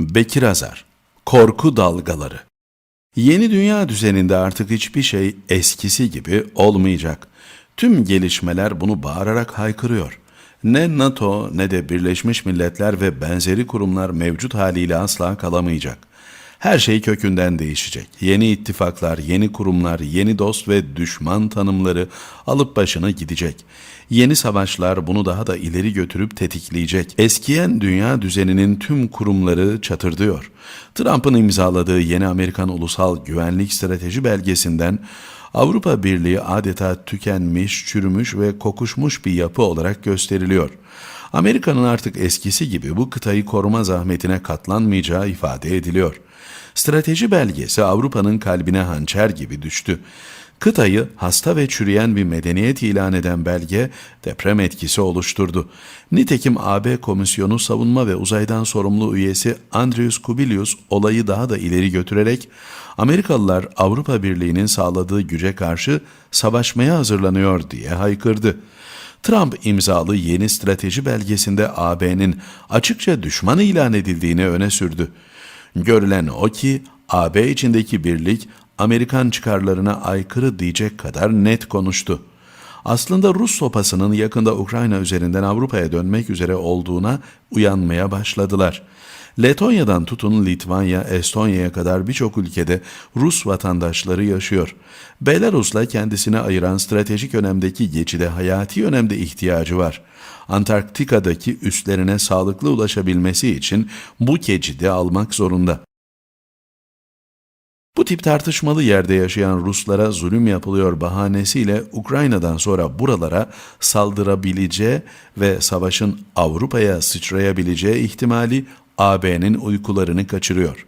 Bekir Azar Korku Dalgaları Yeni dünya düzeninde artık hiçbir şey eskisi gibi olmayacak. Tüm gelişmeler bunu bağırarak haykırıyor. Ne NATO ne de Birleşmiş Milletler ve benzeri kurumlar mevcut haliyle asla kalamayacak. Her şey kökünden değişecek. Yeni ittifaklar, yeni kurumlar, yeni dost ve düşman tanımları alıp başını gidecek. Yeni savaşlar bunu daha da ileri götürüp tetikleyecek. Eskiyen dünya düzeninin tüm kurumları çatırdıyor. Trump'ın imzaladığı yeni Amerikan Ulusal Güvenlik Strateji belgesinden Avrupa Birliği adeta tükenmiş, çürümüş ve kokuşmuş bir yapı olarak gösteriliyor. Amerika'nın artık eskisi gibi bu kıtayı koruma zahmetine katlanmayacağı ifade ediliyor. Strateji belgesi Avrupa'nın kalbine hançer gibi düştü. Kıtayı hasta ve çürüyen bir medeniyet ilan eden belge deprem etkisi oluşturdu. Nitekim AB Komisyonu Savunma ve Uzaydan Sorumlu üyesi Andrius Kubilius olayı daha da ileri götürerek Amerikalılar Avrupa Birliği'nin sağladığı güce karşı savaşmaya hazırlanıyor diye haykırdı. Trump imzalı yeni strateji belgesinde AB'nin açıkça düşman ilan edildiğini öne sürdü. Görülen o ki AB içindeki birlik Amerikan çıkarlarına aykırı diyecek kadar net konuştu. Aslında Rus sopasının yakında Ukrayna üzerinden Avrupa'ya dönmek üzere olduğuna uyanmaya başladılar. Letonya'dan tutun Litvanya, Estonya'ya kadar birçok ülkede Rus vatandaşları yaşıyor. Belarus'la kendisine ayıran stratejik önemdeki geçide hayati önemde ihtiyacı var. Antarktika'daki üslerine sağlıklı ulaşabilmesi için bu geçidi almak zorunda. Bu tip tartışmalı yerde yaşayan Ruslara zulüm yapılıyor bahanesiyle Ukrayna'dan sonra buralara saldırabileceği ve savaşın Avrupa'ya sıçrayabileceği ihtimali AB'nin uykularını kaçırıyor.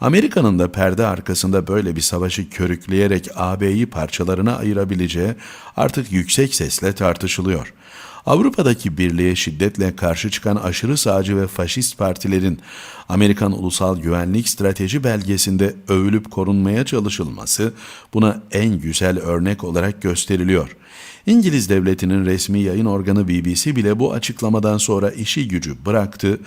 Amerika'nın da perde arkasında böyle bir savaşı körükleyerek AB'yi parçalarına ayırabileceği artık yüksek sesle tartışılıyor. Avrupa'daki birliğe şiddetle karşı çıkan aşırı sağcı ve faşist partilerin Amerikan Ulusal Güvenlik Strateji belgesinde övülüp korunmaya çalışılması buna en güzel örnek olarak gösteriliyor. İngiliz devletinin resmi yayın organı BBC bile bu açıklamadan sonra işi gücü bıraktı.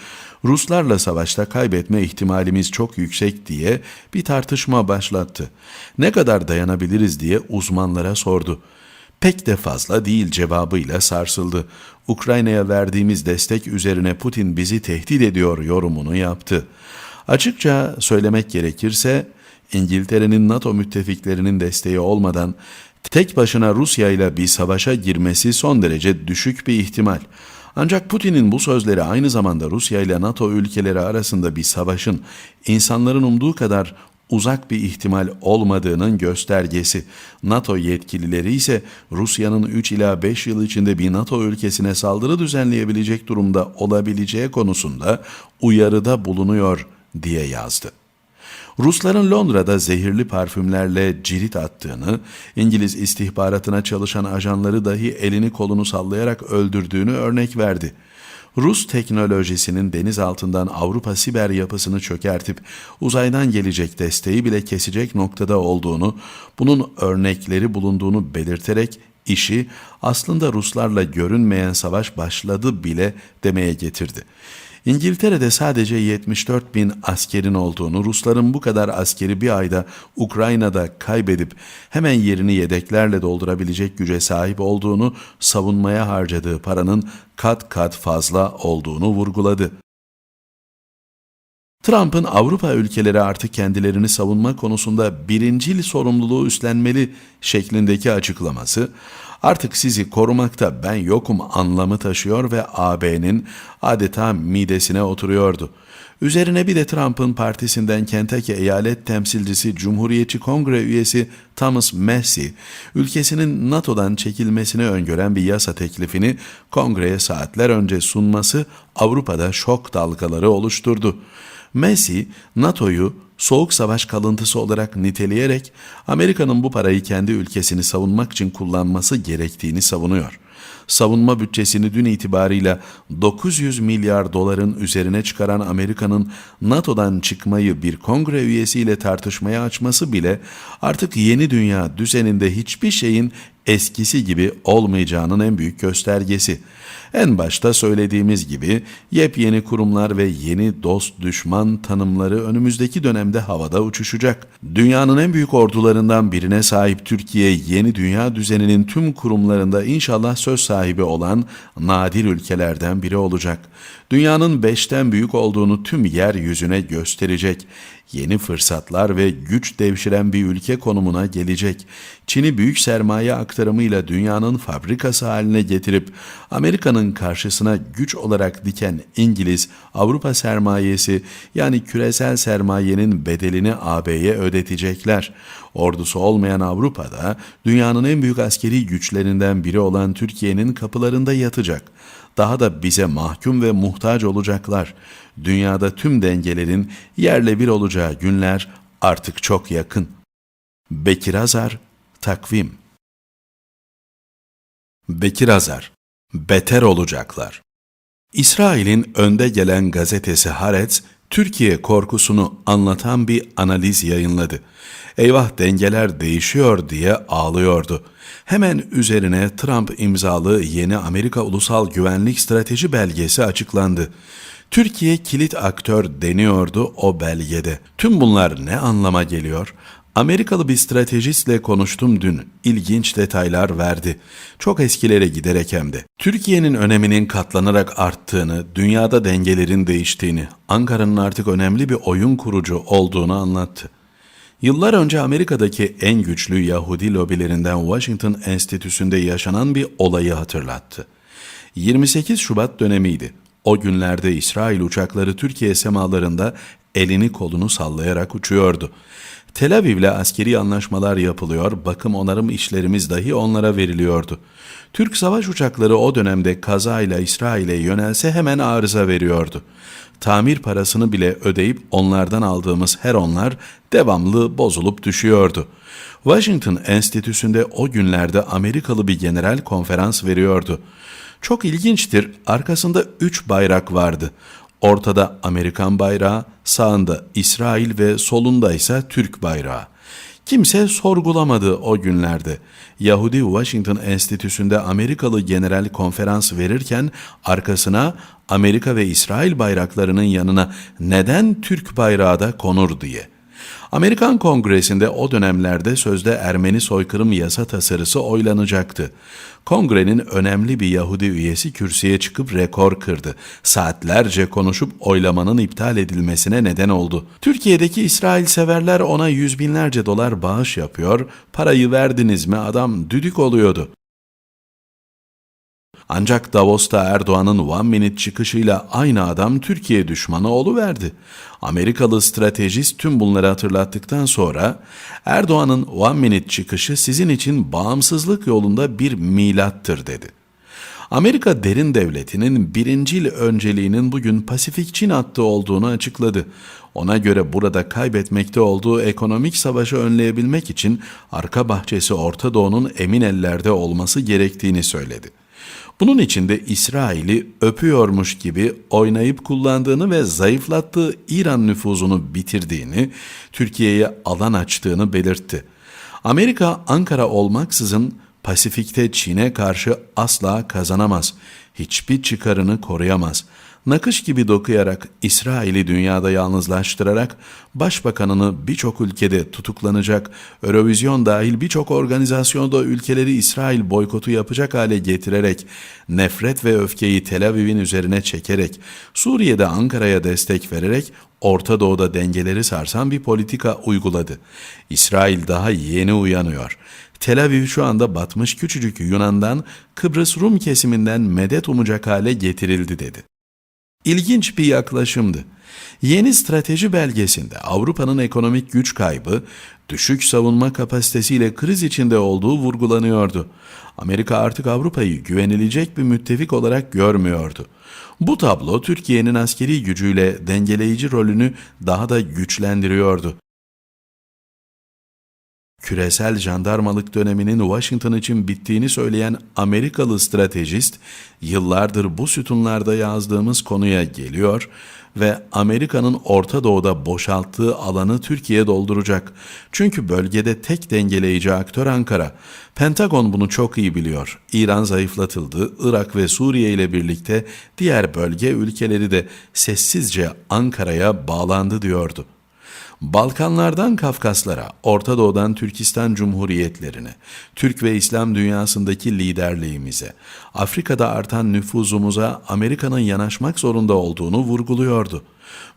Ruslarla savaşta kaybetme ihtimalimiz çok yüksek diye bir tartışma başlattı. Ne kadar dayanabiliriz diye uzmanlara sordu pek de fazla değil cevabıyla sarsıldı. Ukrayna'ya verdiğimiz destek üzerine Putin bizi tehdit ediyor yorumunu yaptı. Açıkça söylemek gerekirse İngiltere'nin NATO müttefiklerinin desteği olmadan tek başına Rusya ile bir savaşa girmesi son derece düşük bir ihtimal. Ancak Putin'in bu sözleri aynı zamanda Rusya ile NATO ülkeleri arasında bir savaşın insanların umduğu kadar uzak bir ihtimal olmadığının göstergesi. NATO yetkilileri ise Rusya'nın 3 ila 5 yıl içinde bir NATO ülkesine saldırı düzenleyebilecek durumda olabileceği konusunda uyarıda bulunuyor diye yazdı. Rusların Londra'da zehirli parfümlerle cirit attığını, İngiliz istihbaratına çalışan ajanları dahi elini kolunu sallayarak öldürdüğünü örnek verdi. Rus teknolojisinin deniz altından Avrupa siber yapısını çökertip uzaydan gelecek desteği bile kesecek noktada olduğunu, bunun örnekleri bulunduğunu belirterek işi aslında Ruslarla görünmeyen savaş başladı bile demeye getirdi. İngiltere'de sadece 74 bin askerin olduğunu, Rusların bu kadar askeri bir ayda Ukrayna'da kaybedip hemen yerini yedeklerle doldurabilecek güce sahip olduğunu, savunmaya harcadığı paranın kat kat fazla olduğunu vurguladı. Trump'ın Avrupa ülkeleri artık kendilerini savunma konusunda birincil sorumluluğu üstlenmeli şeklindeki açıklaması, artık sizi korumakta ben yokum anlamı taşıyor ve AB'nin adeta midesine oturuyordu. Üzerine bir de Trump'ın partisinden Kentucky eyalet temsilcisi Cumhuriyetçi Kongre üyesi Thomas Massey, ülkesinin NATO'dan çekilmesini öngören bir yasa teklifini kongreye saatler önce sunması Avrupa'da şok dalgaları oluşturdu. Messi, NATO'yu soğuk savaş kalıntısı olarak niteleyerek Amerika'nın bu parayı kendi ülkesini savunmak için kullanması gerektiğini savunuyor. savunma bütçesini dün itibarıyla 900 milyar doların üzerine çıkaran Amerika'nın NATO'dan çıkmayı bir kongre üyesiyle tartışmaya açması bile artık yeni dünya düzeninde hiçbir şeyin eskisi gibi olmayacağının en büyük göstergesi. En başta söylediğimiz gibi yepyeni kurumlar ve yeni dost düşman tanımları önümüzdeki dönemde havada uçuşacak. Dünyanın en büyük ordularından birine sahip Türkiye yeni dünya düzeninin tüm kurumlarında inşallah söz sahibi olan nadir ülkelerden biri olacak. Dünyanın beşten büyük olduğunu tüm yeryüzüne gösterecek. Yeni fırsatlar ve güç devşiren bir ülke konumuna gelecek. Çin'i büyük sermaye aktarımıyla dünyanın fabrikası haline getirip Amerika'nın karşısına güç olarak diken İngiliz, Avrupa sermayesi yani küresel sermayenin bedelini AB'ye ödetecekler. Ordusu olmayan Avrupa'da dünyanın en büyük askeri güçlerinden biri olan Türkiye'nin kapılarında yatacak. Daha da bize mahkum ve muhtaç olacaklar. Dünyada tüm dengelerin yerle bir olacağı günler artık çok yakın. Bekir Azar, Takvim Bekir Azar, beter olacaklar. İsrail'in önde gelen gazetesi Haaretz, Türkiye korkusunu anlatan bir analiz yayınladı. Eyvah dengeler değişiyor diye ağlıyordu. Hemen üzerine Trump imzalı yeni Amerika Ulusal Güvenlik Strateji belgesi açıklandı. Türkiye kilit aktör deniyordu o belgede. Tüm bunlar ne anlama geliyor? Amerikalı bir stratejistle konuştum dün. İlginç detaylar verdi. Çok eskilere giderek hem de. Türkiye'nin öneminin katlanarak arttığını, dünyada dengelerin değiştiğini, Ankara'nın artık önemli bir oyun kurucu olduğunu anlattı. Yıllar önce Amerika'daki en güçlü Yahudi lobilerinden Washington Enstitüsü'nde yaşanan bir olayı hatırlattı. 28 Şubat dönemiydi. O günlerde İsrail uçakları Türkiye semalarında elini kolunu sallayarak uçuyordu. Tel Aviv'le askeri anlaşmalar yapılıyor, bakım onarım işlerimiz dahi onlara veriliyordu. Türk savaş uçakları o dönemde kazayla İsrail'e yönelse hemen arıza veriyordu. Tamir parasını bile ödeyip onlardan aldığımız her onlar devamlı bozulup düşüyordu. Washington Enstitüsü'nde o günlerde Amerikalı bir general konferans veriyordu. Çok ilginçtir, arkasında üç bayrak vardı. Ortada Amerikan bayrağı, sağında İsrail ve solunda ise Türk bayrağı. Kimse sorgulamadı o günlerde. Yahudi Washington Enstitüsü'nde Amerikalı general konferans verirken arkasına Amerika ve İsrail bayraklarının yanına neden Türk bayrağı da konur diye. Amerikan Kongresi'nde o dönemlerde sözde Ermeni soykırım yasa tasarısı oylanacaktı. Kongrenin önemli bir Yahudi üyesi kürsüye çıkıp rekor kırdı. Saatlerce konuşup oylamanın iptal edilmesine neden oldu. Türkiye'deki İsrail severler ona yüz binlerce dolar bağış yapıyor, parayı verdiniz mi adam düdük oluyordu. Ancak Davos'ta Erdoğan'ın One Minute çıkışıyla aynı adam Türkiye düşmanı verdi. Amerikalı stratejist tüm bunları hatırlattıktan sonra Erdoğan'ın One Minute çıkışı sizin için bağımsızlık yolunda bir milattır dedi. Amerika derin devletinin birincil önceliğinin bugün Pasifik Çin hattı olduğunu açıkladı. Ona göre burada kaybetmekte olduğu ekonomik savaşı önleyebilmek için arka bahçesi Orta Doğu'nun emin ellerde olması gerektiğini söyledi. Bunun içinde İsrail'i öpüyormuş gibi oynayıp kullandığını ve zayıflattığı İran nüfuzunu bitirdiğini, Türkiye'ye alan açtığını belirtti. Amerika Ankara olmaksızın Pasifik'te Çin'e karşı asla kazanamaz. Hiçbir çıkarını koruyamaz nakış gibi dokuyarak İsrail'i dünyada yalnızlaştırarak başbakanını birçok ülkede tutuklanacak, Eurovizyon dahil birçok organizasyonda ülkeleri İsrail boykotu yapacak hale getirerek, nefret ve öfkeyi Tel Aviv'in üzerine çekerek, Suriye'de Ankara'ya destek vererek Orta Doğu'da dengeleri sarsan bir politika uyguladı. İsrail daha yeni uyanıyor. Tel Aviv şu anda batmış küçücük Yunan'dan Kıbrıs Rum kesiminden medet umacak hale getirildi dedi. İlginç bir yaklaşımdı. Yeni strateji belgesinde Avrupa'nın ekonomik güç kaybı, düşük savunma kapasitesiyle kriz içinde olduğu vurgulanıyordu. Amerika artık Avrupa'yı güvenilecek bir müttefik olarak görmüyordu. Bu tablo Türkiye'nin askeri gücüyle dengeleyici rolünü daha da güçlendiriyordu. Küresel jandarmalık döneminin Washington için bittiğini söyleyen Amerikalı stratejist, yıllardır bu sütunlarda yazdığımız konuya geliyor ve Amerika'nın Orta Doğu'da boşalttığı alanı Türkiye dolduracak. Çünkü bölgede tek dengeleyici aktör Ankara. Pentagon bunu çok iyi biliyor. İran zayıflatıldı, Irak ve Suriye ile birlikte diğer bölge ülkeleri de sessizce Ankara'ya bağlandı diyordu. Balkanlardan Kafkaslara, Orta Doğu'dan Türkistan Cumhuriyetlerine, Türk ve İslam dünyasındaki liderliğimize, Afrika'da artan nüfuzumuza Amerika'nın yanaşmak zorunda olduğunu vurguluyordu.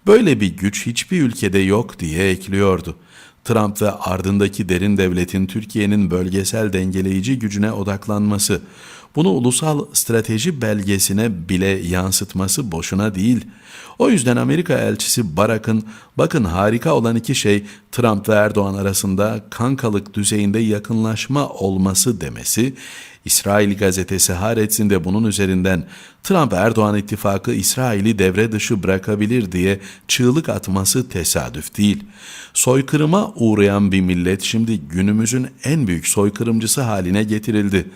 Böyle bir güç hiçbir ülkede yok diye ekliyordu. Trump ve ardındaki derin devletin Türkiye'nin bölgesel dengeleyici gücüne odaklanması, bunu ulusal strateji belgesine bile yansıtması boşuna değil. O yüzden Amerika elçisi Barak'ın bakın harika olan iki şey Trump ve Erdoğan arasında kankalık düzeyinde yakınlaşma olması demesi, İsrail gazetesi Haaretz'in de bunun üzerinden Trump-Erdoğan ittifakı İsrail'i devre dışı bırakabilir diye çığlık atması tesadüf değil. Soykırıma uğrayan bir millet şimdi günümüzün en büyük soykırımcısı haline getirildi.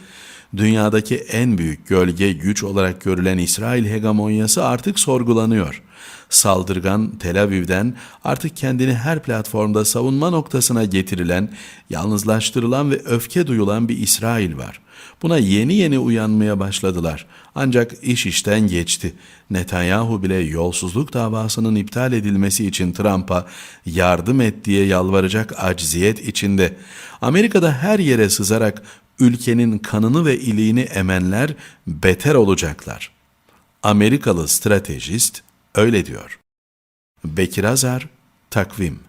Dünyadaki en büyük gölge güç olarak görülen İsrail hegemonyası artık sorgulanıyor. Saldırgan Tel Aviv'den artık kendini her platformda savunma noktasına getirilen, yalnızlaştırılan ve öfke duyulan bir İsrail var. Buna yeni yeni uyanmaya başladılar. Ancak iş işten geçti. Netanyahu bile yolsuzluk davasının iptal edilmesi için Trump'a yardım et diye yalvaracak acziyet içinde. Amerika'da her yere sızarak ülkenin kanını ve iliğini emenler beter olacaklar. Amerikalı stratejist öyle diyor. Bekir Azar, Takvim